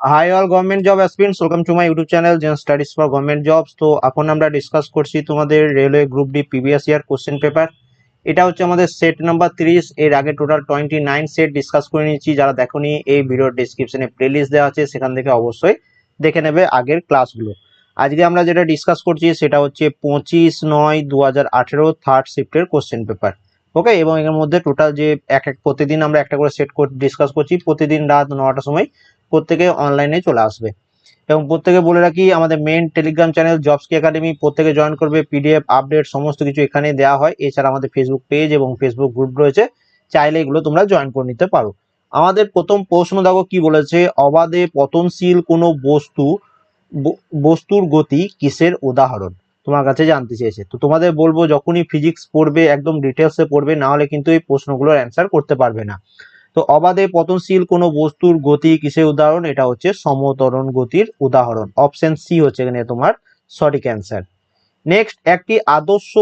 Hi all government job aspirants welcome to my YouTube channel Zen studies for government jobs তো এখন আমরা discuss করছি তোমাদের railway group D previous year question paper এটা হচ্ছে আমাদের সেট নাম্বার তিরিশ, এর আগে total twenty nine set discuss করে নিয়েছি। যারা দেখোনি, এই ভিডিওর ডিসক্রিপশনে প্লেলিস্ট দেওয়া আছে, সেখান থেকে অবশ্যই দেখে নেবে আগের ক্লাসগুলো আজকে আমরা যেটা ডিসকাস করছি, সেটা হচ্ছে পঁচিশ নয় দু হাজার আঠেরো থার্ড শিফটের কোশ্চেন পেপার ওকে এবং এর মধ্যে টোটাল যে এক এক, প্রতিদিন আমরা একটা করে সেট ডিসকাস করছি। প্রতিদিন রাত নটার সময় প্রত্যেকে অনলাইনে চলে আসবে। এবং প্রত্যেকে বলে রাখি, আমাদের মেন টেলিগ্রাম চ্যানেল জবসকি একাডেমি প্রত্যেকে জয়েন করবে পিডিএফ আপডেট সমস্ত কিছু এখানে দেওয়া হয়। এছাড়া আমাদের ফেসবুক পেজ এবং ফেসবুক গ্রুপ রয়েছে। চাইলে এগুলো তোমরা জয়েন করে নিতে পারো। আমাদের প্রথম প্রশ্ন দেখো কি বলেছে, অবাধে পতনশীল কোনো বস্তু বস্তুর গতি কিসের উদাহরণ? তোমার কাছে জানতে চেয়েছে। তো তোমাদের বলব, যখনই ফিজিক্স পড়বে, একদম ডিটেলসে পড়বে, না হলে কিন্তু এই প্রশ্নগুলোর অ্যান্সার করতে পারবে না। তো অবাধে পতনশীল কোন বস্তুর গতি কিসের উদাহরণ? এটা হচ্ছে সমতরণ গতির উদাহরণ। অপশন সি হচ্ছে এখানে তোমার সঠিক অ্যান্সার নেক্সট একটি আদর্শ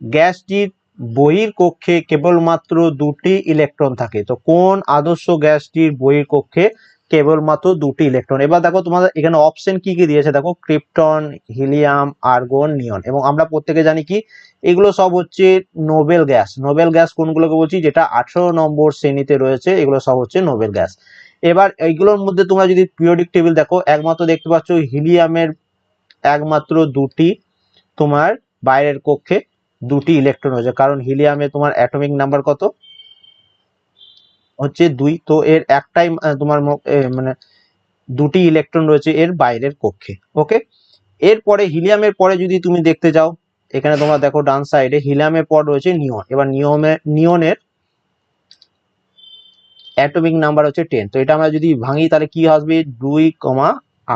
গ্যাসটির বহির কক্ষে কেবলমাত্র দুটি ইলেকট্রন থাকে। তো কোন আদর্শ গ্যাসটির বহির কক্ষে কেবলমাত্র দুটি ইলেকট্রন এবার দেখো তোমাদের এখানে অপশন কি কি দিয়েছে? দেখো ক্রিপ্টন হিলিয়াম আর্গন নিয়ন এবং আমরা প্রত্যেকে জানি কি, এগুলো সব হচ্ছে নোবেল গ্যাস। নোবেল গ্যাস কোনগুলোকে বলছি? যেটা আঠারো নম্বর শ্রেণীতে রয়েছে, এগুলো সব হচ্ছে নোবেল গ্যাস। এবার এইগুলোর মধ্যে তোমরা যদি পিরিয়ডিক টেবিল দেখো, একমাত্র দেখতে পাচ্ছ হিলিয়ামের একমাত্র দুটি তোমার বাইরের কক্ষে দুটি ইলেকট্রন রয়েছে। কারণ হিলিয়ামে তোমার অ্যাটমিক নাম্বার কত? হচ্ছে দুই, তো এর একটাই তোমার মানে দুটি ইলেকট্রন রয়েছে এর বাইরের কক্ষে ওকে এরপরে হিলিয়ামের পরে যদি তুমি দেখতে যাও, এখানে তোমরা দেখো ডান সাইডে হিলিয়ামের পর রয়েছে নিয়ন এবার নিয়মে নিয়নের অ্যাটমিক নাম্বার হচ্ছে টেন তো এটা আমরা যদি ভাঙি, তাহলে কি আসবে? দুই কমা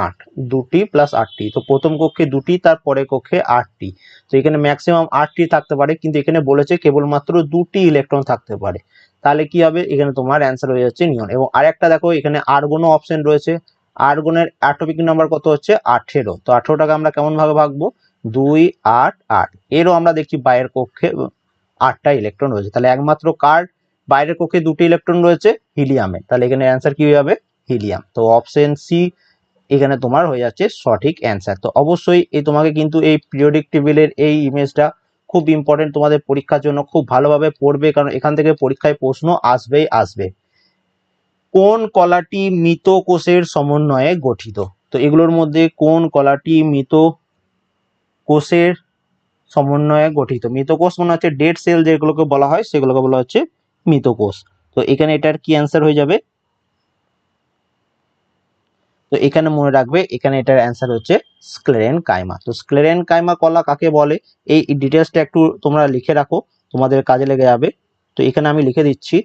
আট, দুটি প্লাস আটটি, তো প্রথম কক্ষে দুটি তার পরের কক্ষে আটটি, তো এখানে ম্যাক্সিমাম আটটি থাকতে পারে, কিন্তু এখানে বলেছে কেবলমাত্র দুটি ইলেকট্রন থাকতে পারে তাহলে কি হবে? এখানে তোমার অ্যান্সার হয়ে যাচ্ছে নিয়ন এবং আরেকটা দেখো, এখানে আর্গনও অপশন রয়েছে। আর্গনের অ্যাটমিক নাম্বার কত হচ্ছে? আঠেরো। তো আঠেরোটাকে আমরা কেমন ভাবে ভাগবো? দুই, আট আট। এরও আমরা দেখছি বাইরের কক্ষে আটটা ইলেকট্রন রয়েছে। তাহলে একমাত্র কার? বাইরের কক্ষে দুটি ইলেকট্রন রয়েছে হিলিয়ামে তাহলে এখানে অ্যান্সার কি হবে হিলিয়াম তো অপশন সি এখানে তোমার হয়ে যাচ্ছে সঠিক অ্যান্সার তো অবশ্যই এই তোমাকে কিন্তু এই পিরিয়ডিক টেবিলের এই ইমেজটা খুব ইম্পর্টেন্ট তোমাদের পরীক্ষার জন্য খুব ভালোভাবে পড়বে, কারণ এখান থেকে পরীক্ষায় প্রশ্ন আসবেই আসবে। কোন কলাটি মৃত কোষের সমন্বয়ে গঠিত? তো এগুলোর মধ্যে কোন কলাটি মৃত কোষের সমন্বয়ে গঠিত? মৃত কোষ মানে হচ্ছে ডেড সেল যেগুলোকে বলা হয়, সেগুলোকে বলা হচ্ছে মৃত কোষ তো এখানে এটার কি অ্যান্সার হয়ে যাবে? তো এখানে মনে রাখবে, এখানে এটার অ্যান্সার হচ্ছে স্ক্লেরেন কাইমা। তো স্ক্লেরেন কাইমা কলা কাকে বলে? এই ডিটেলসটা একটু তোমরা লিখে রাখো, তোমাদের কাজে লেগে যাবে। তো এখানে আমি লিখে দিচ্ছি,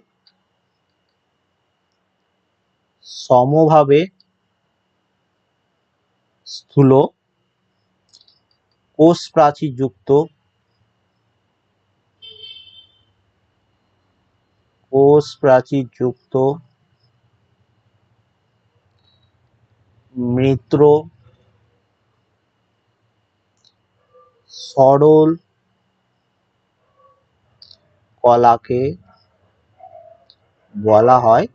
সমভাবে স্থূল কোষ প্রাচীর যুক্ত কোষ প্রাচীর মৃত্র, সরল, কলাকে বলা হয়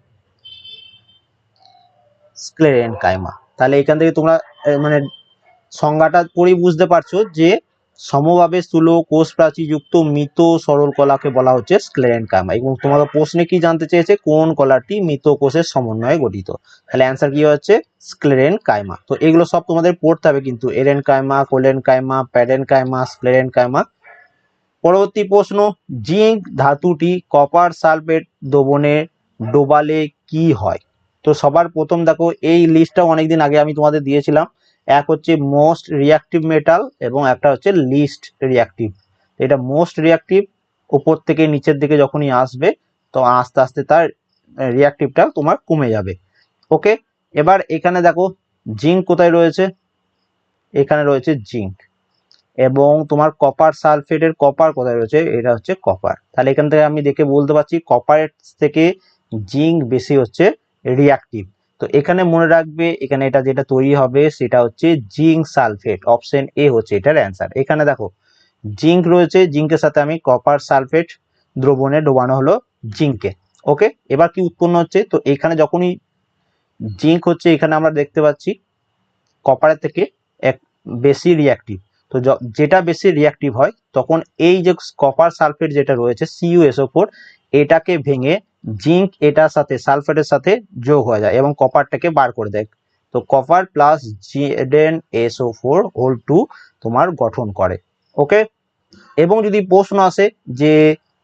স্ক্লেরেন কাইমা তাহলে এখান থেকে তোমরা মানে সংজ্ঞাটা পড়েই বুঝতে পারছ যে সমভাবে স্থূল কোষ প্রাচীর যুক্ত, মৃত সরল কলাকে বলা হচ্ছে স্ক্লেরেন কাইমা এবং তোমাদের প্রশ্নে কি জানতে চেয়েছে? কোন কলাটি মৃত কোষের সমন্বয়ে গঠিত? তাহলে অ্যান্সার কি হচ্ছে? স্ক্লেরেন কাইমা তো এগুলো সব তোমাদের পড়তে হবে কিন্তু। Aerenchyma collenchyma parenchyma sclerenchyma পরবর্তী প্রশ্ন, জিঙ্ক ধাতুটি কপার সালফেট দ্রবণে ডোবালে কি হয়? তো সবার প্রথম দেখো, এই লিস্টটা অনেকদিন আগে আমি তোমাদের দিয়েছিলাম। এক হচ্ছে মোস্ট রিয়াক্টিভ মেটাল এবং একটা হচ্ছে লিস্ট রিয়াক্টিভ এটা মোস্ট রিয়াক্টিভ উপর থেকে নিচের দিকে যখনই আসবে, তো আস্তে আস্তে তার রিয়াক্টিভটা তোমার কমে যাবে। ওকে এবার এখানে দেখো জিঙ্ক কোথায় রয়েছে? এখানে রয়েছে জিঙ্ক এবং তোমার কপার সালফেটের কপার কোথায় রয়েছে? এটা হচ্ছে কপার তাহলে এখান থেকে আমি দেখে বলতে পারছি কপারের থেকে জিঙ্ক বেশি হচ্ছে রিয়াক্টিভ তো এখানে মনে রাখবে, এখানে এটা যেটা তৈরি হবে সেটা হচ্ছে জিঙ্ক সালফেট, অপশন এ হচ্ছে এটার অ্যান্সার। এখানে দেখো, জিঙ্ক রয়েছে, জিঙ্কের সাথে আমি কপার সালফেট দ্রবণে ডোবানো হলো জিঙ্কে। ওকে? এবার কি উৎপন্ন হচ্ছে? তো এখানে যখনই জিঙ্ক হচ্ছে, এখানে আমরা দেখতে পাচ্ছি কপারের থেকে এক বেশি রিয়াক্টিভ তো যেটা বেশি রিয়াক্টিভ হয়, তখন এই যে কপার সালফেট যেটা রয়েছে সিইউএসও ফোর এটাকে ভেঙে জিঙ্ক এটার সাথে সালফেটের সাথে যোগ হয়ে যায় এবং কপারটাকে বার করে দেয়। তো copper plus Zn SO four whole two তোমার গঠন করে, ওকে? এবং যদি প্রশ্ন আসে যে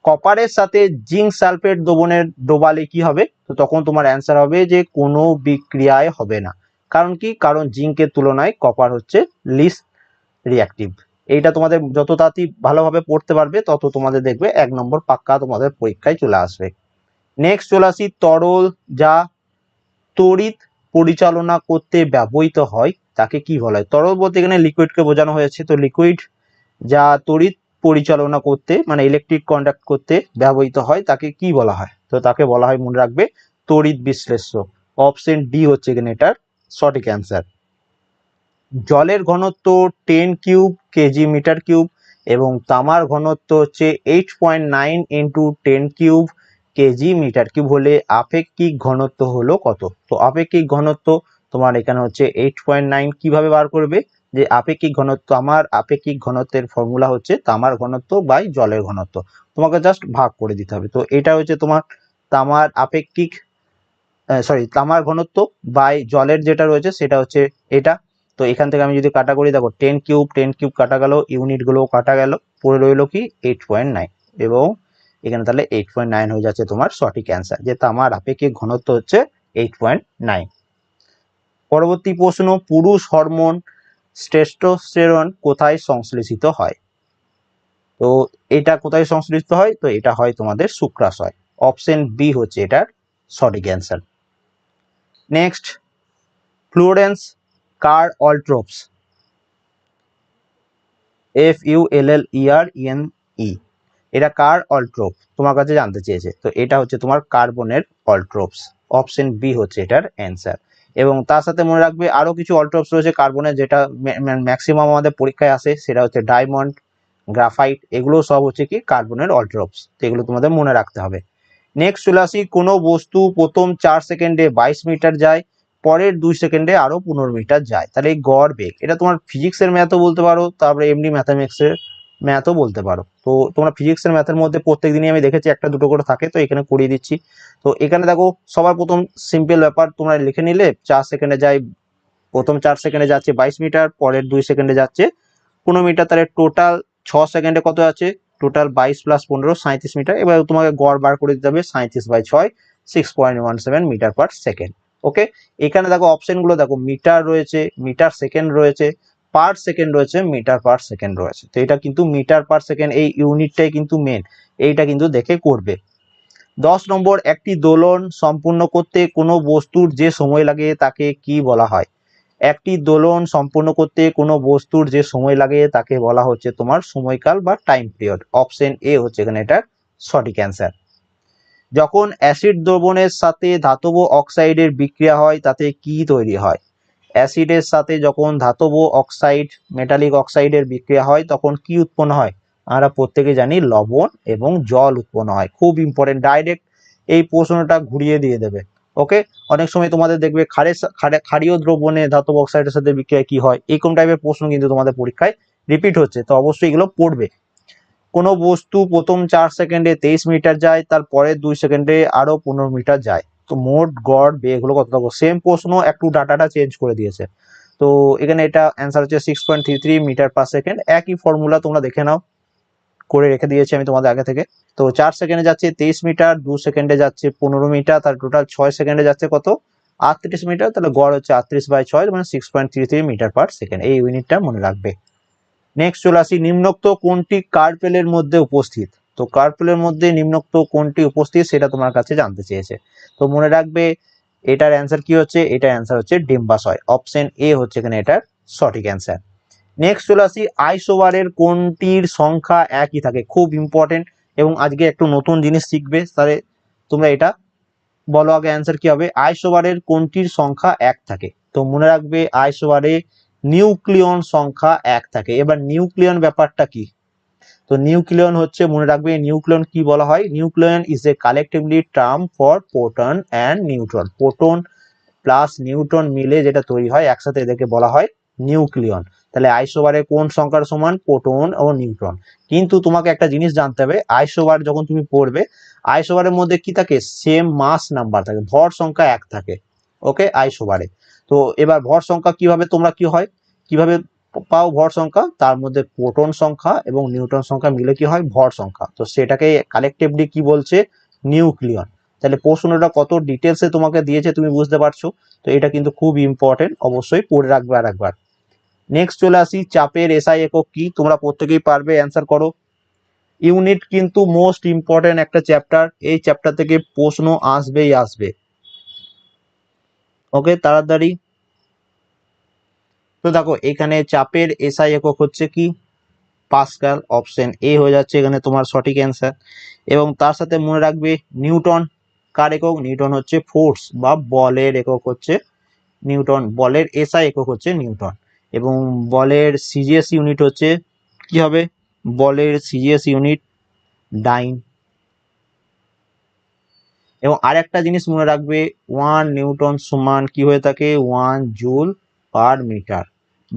কপারের সাথে জিঙ্ক সালফেট দ্রবণের ডোবালে কি হবে, তো তখন তোমার অ্যান্সার হবে যে কোনো বিক্রিয়ায় হবে না। কারণ কি? কারণ জিঙ্কের তুলনায় কপার হচ্ছে লিস রিয়াক্টিভ এইটা তোমাদের যত তাড়াতাড়ি ভালোভাবে পড়তে পারবে, তত তোমাদের দেখবে এক নম্বর পাক্কা তোমাদের পরীক্ষায় চলে আসবে। নেক্সট চলে আসি তরল যা তড়িৎ পরিচালনা করতে ব্যবহৃত হয়, তাকে কি বলা হয়? তরল বলতে এখানে লিকুইডকে বোঝানো হয়েছে। তো লিকুইড যা তড়িৎ পরিচালনা করতে মানে ইলেকট্রিক কন্ডাক্ট করতে ব্যবহৃত হয়, তাকে কি বলা হয়? তো তাকে বলা হয়, মনে রাখবে তড়িৎ বিশ্লেষ্য অপশন ডি হচ্ছে এখানে এটার সঠিক অ্যান্সার জলের ঘনত্ব ten cube KG metre cube এবং তামার ঘনত্ব হচ্ছে eight point nine into ten cube KG metre cube হলে আপেক্ষিক ঘনত্ব হলো কত? তো আপেক্ষিক ঘনত্ব তোমার এখানে হচ্ছে এইট পয়েন্ট নাইন কীভাবে বার করবে? যে আপেক্ষিক ঘনত্ব আমার, আপেক্ষিক ঘনত্বের ফর্মুলা হচ্ছে তামার ঘনত্ব বাই জলের ঘনত্ব। তোমাকে জাস্ট ভাগ করে দিতে হবে। তো এটা হচ্ছে তোমার তামার আপেক্ষিক সরি তামার ঘনত্ব বাই জলের যেটা রয়েছে সেটা হচ্ছে এটা। তো এখান থেকে আমি যদি কাটা করি, দেখো টেন কিউব টেন কিউব কাটা গেল ইউনিটগুলো কাটা গেল, পড়ে রইল কি এইট পয়েন্ট নাইন এবং এখানে তাহলে এইট পয়েন্ট নাইন হয়ে যাচ্ছে তোমার সঠিক অ্যান্সার যে তামার আপেক্ষিক ঘনত্ব হচ্ছে এইট পয়েন্ট নাইন পরবর্তী প্রশ্ন, পুরুষ হরমোন স্টেস্টোস্টেরন কোথায় সংশ্লেষিত হয়? তো এটা কোথায় সংশ্লেষিত হয়? তো এটা হয় তোমাদের শুক্রাশয়। অপশন বি হচ্ছে এটার সঠিক অ্যান্সার নেক্সট ফ্লোরেন্স কার allotropes F U L L E R N E এটা কার অলট্রোপ তোমার কাছে জানতে চেয়েছে। তো এটা হচ্ছে তোমার কার্বনের অলট্রোপস অপশন বি হচ্ছে এটার অ্যান্সার। এবং তার সাথে মনে রাখবে আরও কিছু অলট্রোপস রয়েছে কার্বনের, যেটা ম্যাক্সিমাম আমাদের পরীক্ষায় আসে। সেটা হচ্ছে ডায়মন্ড, গ্রাফাইট, এগুলো সব হচ্ছে কি কার্বনের অলট্রোপস তো এগুলো তোমাদের মনে রাখতে হবে। নেক্সট চলে আসি, কোনো বস্তু প্রথম চার সেকেন্ডে বাইশ মিটার যায়, পরের দুই সেকেন্ডে আরও পনেরো মিটার যায়। তাহলে এই গড় বেগ। এটা তোমার ফিজিক্সের ম্যাথও বলতে পারো, তারপরে এমনি ম্যাথামেটিক্সের ম্যাথও বলতে পারো। তো তোমরা ফিজিক্সের ম্যাথের মধ্যে প্রত্যেক দিনই আমি দেখেছি, একটা দুটো করে থাকে, তো এখানে করিয়ে দিচ্ছি। তো এখানে দেখো, সবার প্রথম সিম্পল ব্যাপার তোমরা লিখে নিলে, চার সেকেন্ডে যায় প্রথম চার সেকেন্ডে যাচ্ছে বাইশ মিটার, পরের দুই সেকেন্ডে যাচ্ছে পনেরো মিটার, তাহলে টোটাল ছ সেকেন্ডে কত আছে? টোটাল বাইশ প্লাস পনেরো সাঁত্রিশ মিটার। এবার তোমাকে গড় বার করে দিতে হবে সাঁত্রিশ বাই ছয় six point one seven metre per second okay এখানে দেখো অপশনগুলো দেখো, মিটার রয়েছে, মিটার সেকেন্ড রয়েছে পার সেকেন্ড রয়েছে মিটার পার সেকেন্ড রয়েছে। তো এটা কিন্তু মিটার পার সেকেন্ড এই ইউনিটটাই কিন্তু মেন এইটা কিন্তু দেখে করবে। দশ নম্বর, একটি দোলন সম্পূর্ণ করতে কোনো বস্তুর যে সময় লাগে তাকে কি বলা হয়? একটি দোলন সম্পূর্ণ করতে কোনো বস্তুর যে সময় লাগে তাকে বলা হচ্ছে তোমার সময়কাল বা টাইম পিরিয়ড অপশন এ হচ্ছে এখানে এটার সঠিক অ্যান্সার যখন অ্যাসিড দ্রবণের সাথে ধাতব অক্সাইডের বিক্রিয়া হয়, তাতে কি তৈরি হয়? অ্যাসিডের সাথে যখন ধাতব অক্সাইড, মেটালিক অক্সাইডের বিক্রিয়া হয়, তখন কি উৎপন্ন হয়? আমরা প্রত্যেকে জানি লবণ এবং জল উৎপন্ন হয়। খুব ইম্পর্টেন্ট ডাইরেক্ট এই প্রশ্নটা ঘুরিয়ে দিয়ে দেবে। ওকে অনেক সময় তোমাদের দেখবে ক্ষারে ক্ষারীয় দ্রবণে ধাতব অক্সাইডের সাথে বিক্রিয়া কি হয়? এরকম টাইপের প্রশ্ন কিন্তু তোমাদের পরীক্ষায় রিপিট হচ্ছে। তো অবশ্যই এগুলো পড়বে। কোনো বস্তু প্রথম চার সেকেন্ডে তেইশ মিটার যায় তার পরের দুই সেকেন্ডে আরও পনেরো মিটার যায়। তো মোট গড় বেগ হলো কত থাকব সেম প্রশ্ন, একটু ডাটাটা চেঞ্জ করে দিয়েছে। তো এখানে এটা অ্যান্সার হচ্ছে six point three three metre per second একই ফর্মুলা তোমরা দেখে নাও। করে রেখে দিয়েছি আমি তোমাদের আগে থেকে। তো চার সেকেন্ডে যাচ্ছে তেইশ মিটার দু সেকেন্ডে যাচ্ছে পনেরো মিটার তার টোটাল ছয় সেকেন্ডে যাচ্ছে কত? আটত্রিশ মিটার তাহলে গড় হচ্ছে আটত্রিশ বাই ছয় মানে six point three three metre per second এই ইউনিটটা মনে রাখবে। নেক্সট চলে আসি, নিম্নোক্ত কোনটি কার্পেলের মধ্যে উপস্থিত? তো কার্পুলের মধ্যে নিম্নোক্ত কোনটি উপস্থিত সেটা তোমার কাছে জানতে চেয়েছে। তো মনে রাখবে, এটার অ্যান্সার কি হচ্ছে? এটার অ্যান্সার হচ্ছে ডিম্বাশয়। অপশন এ হচ্ছে এখানে এটার সঠিক অ্যান্সার নেক্সট চলে আসি, আইসোবারের কোনটির সংখ্যা একই থাকে? খুব ইম্পর্টেন্ট এবং আজকে একটু নতুন জিনিস শিখবে। তাহলে তোমরা এটা বলো আগে অ্যান্সার কি হবে? আইসোবারের কোনটির সংখ্যা এক থাকে? তো মনে রাখবে, আইসোবারে নিউক্লিয়ন সংখ্যা এক থাকে। এবার নিউক্লিয়ন ব্যাপারটা কি? তো নিউক্লিয়ন হচ্ছে, মনে রাখবে, নিউক্লিয়ন কি বলা হয়? Nucleon is a collectively term for proton and neutron proton plus newton মিলে যেটা তৈরি হয়, একসাথে এদেরকে বলা হয় নিউক্লিয়ন। তাহলে আইসোবারে কোন সংখ্যার সমান? প্রোটন ও নিউট্রন। কিন্তু তোমাকে একটা জিনিস জানতে হবে, আইসোবার যখন তুমি পড়বে, আইসোবারের মধ্যে কি থাকে? সেম মাস নাম্বার থাকে, ভর সংখ্যা এক থাকে ওকে আইসোবারে। তো এবার ভর সংখ্যা কীভাবে, তোমরা কি হয়? কীভাবে পাও ভর সংখ্যা, তার মধ্যে প্রোটন সংখ্যা এবং নিউট্রন সংখ্যা মিলে কি হয়? ভর সংখ্যা। তো সেটাকে কালেকটিভলি কি বলছে? নিউক্লিয়ন। তাহলে প্রশ্নটা কত ডিটেলসে তোমাকে দিয়েছে তুমি বুঝতে পারছ? তো এটা কিন্তু খুব ইম্পর্টেন্ট অবশ্যই পড়ে রাখবে আর একবার নেক্সট চলে আসি, চাপের এসআই একক কি? তোমরা প্রত্যেকেই পারবে অ্যান্সার করো। ইউনিট কিন্তু মোস্ট ইম্পর্টেন্ট একটা চ্যাপ্টার এই চ্যাপ্টার থেকে প্রশ্ন আসবেই আসবে। ওকে তাড়াতাড়ি। তো দেখো, এখানে চাপের এসআই একক হচ্ছে কি? পাস্কাল অপশন এ হয়ে যাচ্ছে এখানে তোমার সঠিক অ্যান্সার এবং তার সাথে মনে রাখবে নিউটন। কার একক? নিউটন হচ্ছে ফোর্স বা বলের একক হচ্ছে নিউটন। বলের এসআই একক হচ্ছে নিউটন। এবং বলের সিজিএস ইউনিট হচ্ছে কি হবে? বলের সিজিএস ইউনিট ডাইন। এবং আরেকটা জিনিস মনে রাখবে ওয়ান নিউটন সমান কি হয়ে থাকে? ওয়ান জুল পার মিটার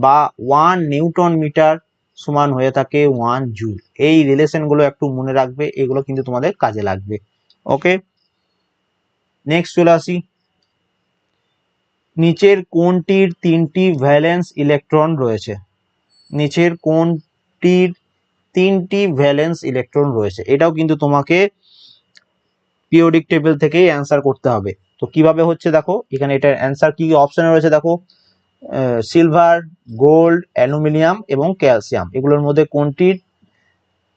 বা ওয়ান নিউটন মিটার সমান হয়ে থাকে ওয়ান জুল এই রিলেশনগুলো একটু মনে রাখবে, এগুলো কিন্তু তোমাদের কাজে লাগবে। ওকে নেক্সট চলে আসি। নিচের কোনটির তিনটি ভ্যালেন্স ইলেকট্রন রয়েছে? নিচের কোনটির তিনটি ভ্যালেন্স ইলেকট্রন রয়েছে? এটাও কিন্তু তোমাকে পিরিয়ডিক টেবিল থেকেই অ্যান্সার করতে হবে। তো কীভাবে হচ্ছে দেখো, এখানে এটার অ্যান্সার কি অপশনে রয়েছে দেখো। সিলভার গোল্ড অ্যালুমিনিয়াম এবং ক্যালসিয়াম এগুলোর মধ্যে কোনটির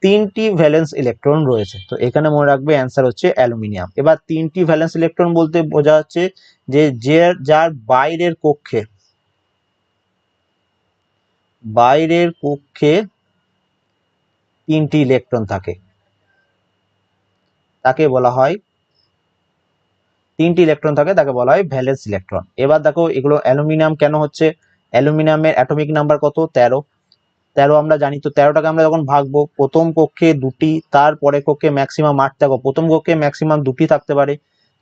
তিনটি ভ্যালেন্স ইলেকট্রন রয়েছে। তো এখানে মনে রাখবে অ্যান্সার হচ্ছে অ্যালুমিনিয়াম এবার তিনটি ভ্যালেন্স ইলেকট্রন বলতে বোঝা যাচ্ছে যে যে যার বাইরের কক্ষে বাইরের কক্ষে তিনটি ইলেকট্রন থাকে। তাকে বলা হয় তিনটি ইলেকট্রন থাকে, তাকে বলা হয় ভ্যালেন্স ইলেকট্রন এবার দেখো, এগুলো অ্যালুমিনিয়াম কেন হচ্ছে? অ্যালুমিনিয়ামের অ্যাটমিক নাম্বার কত? তেরো। তেরো আমরা জানি, তো তেরোটাকে আমরা যখন ভাগবো, প্রথম কক্ষে দুটি তারপরে কক্ষে ম্যাক্সিমাম আট থাকো প্রথম কক্ষে ম্যাক্সিমাম দুটি থাকতে পারে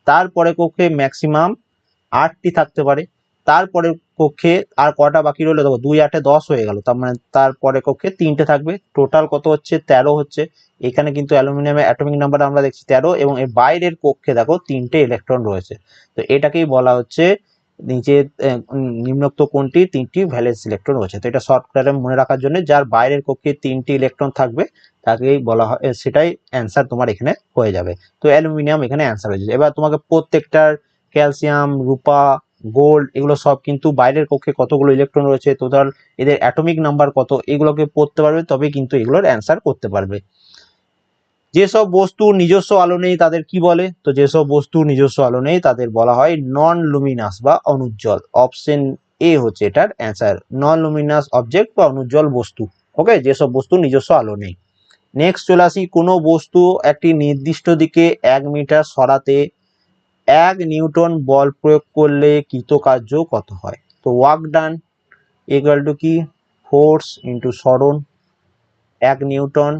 তারপরে কক্ষে ম্যাক্সিমাম আটটি থাকতে পারে তারপরে কক্ষে আর কটা বাকি রইল? দেখো, দুই আটে দশ হয়ে গেল। তার মানে তারপরে কক্ষে তিনটে থাকবে। টোটাল কত হচ্ছে? তেরো হচ্ছে। এখানে কিন্তু অ্যালুমিনিয়ামের অ্যাটমিক নাম্বার আমরা দেখছি তেরো এবং এর বাইরের কক্ষে দেখো তিনটে ইলেকট্রন রয়েছে। তো এটাকেই বলা হচ্ছে নিচে নিম্নোক্ত কোনটি তিনটি ভ্যালেন্স ইলেকট্রন রয়েছে। তো এটা টার্মে মনে রাখার জন্য যার বাইরের কক্ষে তিনটি ইলেকট্রন থাকবে, তাকেই বলা হয় সেটাই অ্যান্সার তোমার এখানে হয়ে যাবে। তো অ্যালুমিনিয়াম এখানে অ্যান্সার হয়ে যাবে। এবার তোমাকে প্রত্যেকটার ক্যালসিয়াম রূপা গোল্ড এগুলো সব কিন্তু বাইরের কক্ষে কতগুলো ইলেকট্রন রয়েছে টোটাল এদের অ্যাটমিক নাম্বার কত, এগুলোকে পড়তে পারবে, তবে কিন্তু এগুলোর অ্যান্সার করতে পারবে। যেসব বস্তু নিজস্ব আলো নেই, তাদের কি বলে? তো যেসব বস্তু নিজস্ব আলো নেই, তাদের বলা হয় নন লুমিনাস বা অনুজ্জ্বল। অপশন এ হচ্ছে এটার অ্যান্সার নন লুমিনাস অবজেক্ট বা অনুজ্জ্বল বস্তু। ওকে যেসব বস্তু নিজস্ব আলো নেই। নেক্সট চলে আসি, কোনো বস্তু একটি নির্দিষ্ট দিকে এক মিটার সরাতে এক নিউটন বল প্রয়োগ করলে কৃতকার্য কত হয়? তো ওয়ার্ক ডান ইকুয়াল টু কি? ফোর্স ইন্টু সরণ। এক নিউটন,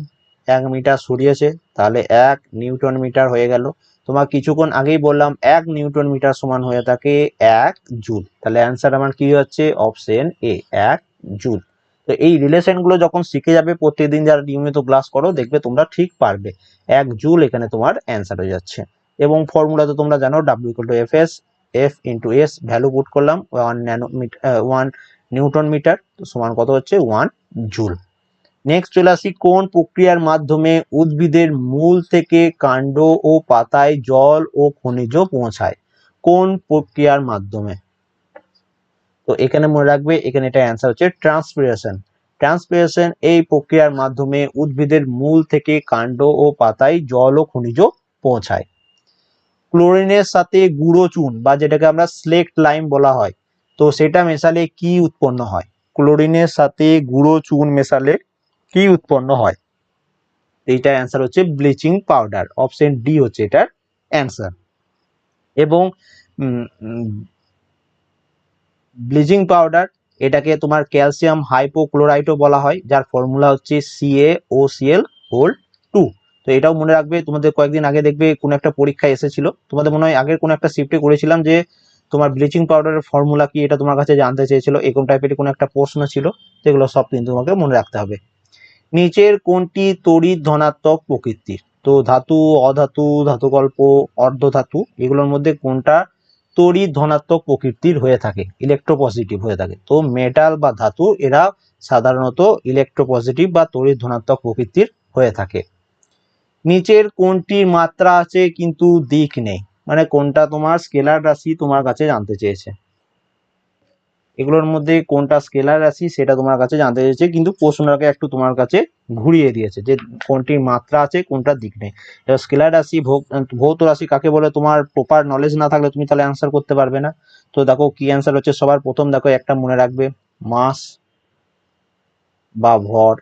এক মিটার সরিয়েছে, তাহলে এক নিউটন মিটার হয়ে গেল। তোমার কিছুক্ষণ আগেই বললাম, এক নিউটন মিটার সমান হয়ে থাকে এক জুল। তাহলে অ্যান্সার আমার কি হচ্ছে? অপশন এ এক জুল। তো এই রিলেশনগুলো যখন শিখে যাবে, প্রত্যেকদিন যারা নিয়মিত ক্লাস করো, দেখবে তোমরা ঠিক পারবে। এক জুল এখানে তোমার অ্যান্সার হয়ে যাচ্ছে। এবং ফর্মুলা তো তোমরা জানো W equal to F S F into S value put করলাম one nano one newton metre সমান কত হচ্ছে? ওয়ান জুল নেক্সট চলে আসি, কোন প্রক্রিয়ার মাধ্যমে উদ্ভিদের মূল থেকে কাণ্ড ও পাতায় জল ও খনিজ পৌঁছায়? কোন প্রক্রিয়ার মাধ্যমে? তো এখানে মনে রাখবে, এখানে এটা অ্যান্সার হচ্ছে ট্রান্সপিরেশন ট্রান্সপিরেশন এই প্রক্রিয়ার মাধ্যমে উদ্ভিদের মূল থেকে কাণ্ড ও পাতায় জল ও খনিজ পৌঁছায়। ক্লোরিনের সাথে গুঁড়ো চুন বা যেটাকে আমরা স্লেক্ট লাইম বলা হয়, তো সেটা মেশালে কি উৎপন্ন হয়? ক্লোরিনের সাথে গুঁড়ো চুন মেশালে কি উৎপন্ন হয়? এইটার অ্যান্সার হচ্ছে ব্লিচিং পাউডার অপশন ডি হচ্ছে এটার অ্যান্সার এবং ব্লিচিং পাউডার এটাকে তোমার ক্যালসিয়াম হাইপোক্লোরাইটও বলা হয়, যার ফর্মুলা হচ্ছে CA O CL whole two এটাও মনে রাখবে, তোমাদের কয়েকদিন আগে দেখবে কোনো একটা পরীক্ষা এসেছিল। তোমাদের মনে হয় আগের কোনো একটা শিফটে করেছিলাম যে, তোমার ব্লিচিং পাউডারের ফর্মুলা কি এটা তোমার কাছে জানতে চেয়েছিল, এরকম টাইপের কোনো একটা প্রশ্ন ছিল, যেগুলো সব কিন্তু তোমাকে মনে রাখতে হবে। নিচের কোনটি তড়িৎ ধনাত্মক প্রকৃতির? তো ধাতু, অধাতু, ধাতুকল্প, অর্ধধাতু, এগুলোর মধ্যে কোনটা তড়িৎ ধনাত্মক প্রকৃতির হয়ে থাকে? ইলেকট্রোপজিটিভ হয়ে থাকে। তো মেটাল বা ধাতু এরা সাধারণত ইলেকট্রোপজিটিভ বা তড়িৎ ধনাত্মক প্রকৃতির হয়ে থাকে। নিচের কোনটির মাত্রা আছে কিন্তু দিক নেই। মানে কোনটা তোমার স্কেলার রাশি তোমার কাছে জানতে চেয়েছে। এগুলোর মধ্যে কোনটা স্কেলার রাশি সেটা তোমার কাছে জানতে চেয়েছে, কিন্তু প্রশ্নটাকে একটু তোমার কাছে ঘুরিয়ে দিয়েছে যে কোনটির মাত্রা আছে, কোনটা দিক নেই। এবার স্কেলার রাশি ভৌত রাশি কাকে বলে? তোমার প্রপার নলেজ না থাকলে তুমি তাহলে অ্যান্সার করতে পারবে না। তো দেখো কি অ্যান্সার হচ্ছে? সবার প্রথম দেখো একটা মনে রাখবে, মাস বা ভর।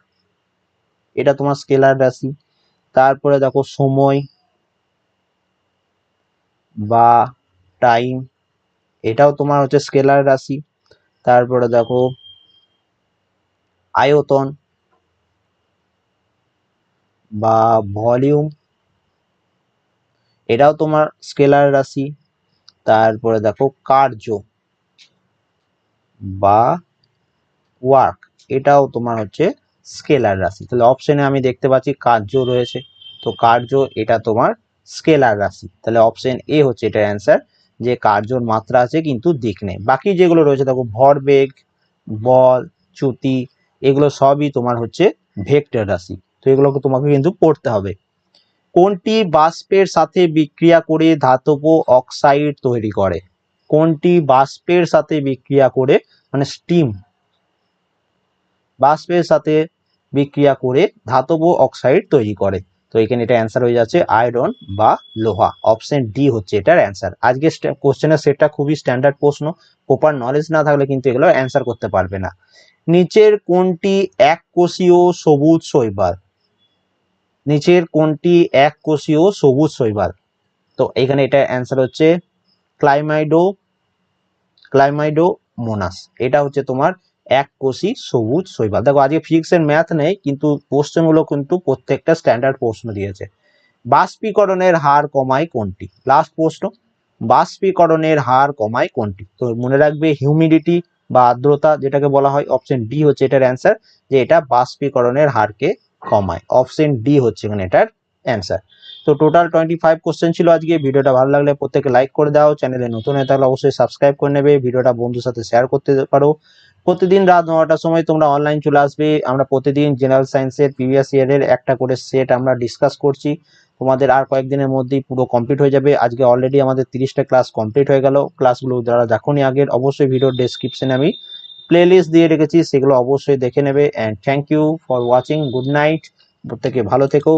এটা তোমার স্কেলার রাশি। তারপরে দেখো সময় বা টাইম এটাও তোমার হচ্ছে স্কেলার রাশি। তারপরে দেখো আয়তন বা ভলিউম এটাও তোমার স্কেলার রাশি। তারপরে দেখো কার্য বা ওয়ার্ক এটাও তোমার হচ্ছে স্কেলার রাশি। তাহলে অপশনে আমি দেখতে পাচ্ছি কার্য রয়েছে। তো কার্য, এটা তোমার স্কেলার রাশি। তাহলে অপশন এ হচ্ছে এটার অ্যান্সার যে কার্যর মাত্রা আছে কিন্তু দিক নেই। বাকি যেগুলো রয়েছে, দেখো ভরবেগ বল, চ্যুতি, এগুলো সবই তোমার হচ্ছে ভেক্টর রাশি। তো এগুলোকে তোমাকে কিন্তু পড়তে হবে। কোনটি বাষ্পের সাথে বিক্রিয়া করে ধাতব অক্সাইড তৈরি করে? কোনটি বাষ্পের সাথে বিক্রিয়া করে? মানে স্টিম। বাষ্পের সাথে বিক্রিয়া করে ধাতব অক্সাইড তৈরি করে। তো এখানে এটা অ্যান্সার হয়ে যাচ্ছে আয়রন বা লোহা। অপশন ডি হচ্ছে এটার অ্যান্সার আজকে কোশ্চেনের সেটটা খুবই স্ট্যান্ডার্ড প্রশ্ন। প্রপার নলেজ না থাকলে কিন্তু এগুলো অ্যান্সার করতে পারবে না। নিচের কোনটি এক কোষীয় সবুজ শৈবাল? নিচের কোনটি এক কোষীয় সবুজ শৈবাল? তো এখানে এটা অ্যান্সার হচ্ছে ক্লাইমাইডো ক্লাইমাইডো মোনাস এটা হচ্ছে তোমার এক কোষী সবুজ শৈবাল। দেখো, আজকে ফিজিক্সের ম্যাথ নেই, কিন্তু কোশ্চেনগুলো কিন্তু প্রত্যেকটা স্ট্যান্ডার্ড প্রশ্ন দিয়েছে। বাষ্পীকরণের হার কমায় কোনটি? লাস্ট প্রশ্ন, বাষ্পীকরণের হার কমায় কোনটি? তো মনে রাখবে হিউমিডিটি বা আর্দ্রতা যেটাকে বলা হয় অপশন ডি হচ্ছে এটার অ্যান্সার যে এটা বাষ্পীকরণের হারকে কমায়। অপশন ডি হচ্ছে এখানে এটার অ্যান্সার তো টোটাল টোয়েন্টি ফাইভ কোশ্চেন ছিল আজকে। ভিডিওটা ভালো লাগলে প্রত্যেকে লাইক করে দাও। চ্যানেলে নতুন হয়ে থাকলে অবশ্যই সাবস্ক্রাইব করে নেবে। ভিডিওটা বন্ধুর সাথে শেয়ার করতে পারো। প্রতিদিন রাত নটার সময় তোমরা অনলাইন চলে আসবে। আমরা প্রতিদিন জেনারেল সায়েন্সের প্রিভিয়াস ইয়ারের একটা করে সেট আমরা ডিসকাস করছি। তোমাদের আর কয়েকদিনের মধ্যেই পুরো কমপ্লিট হয়ে যাবে। আজকে অলরেডি আমাদের তিরিশটা ক্লাস কমপ্লিট হয়ে গেল। ক্লাসগুলো যারা দেখোনি আগের, অবশ্যই ভিডিও ডেসক্রিপশনে আমি প্লেলিস্ট দিয়ে রেখেছি। সেগুলো অবশ্যই দেখে নেবে। And thank you for watching good night প্রত্যেকে ভালো থেকো।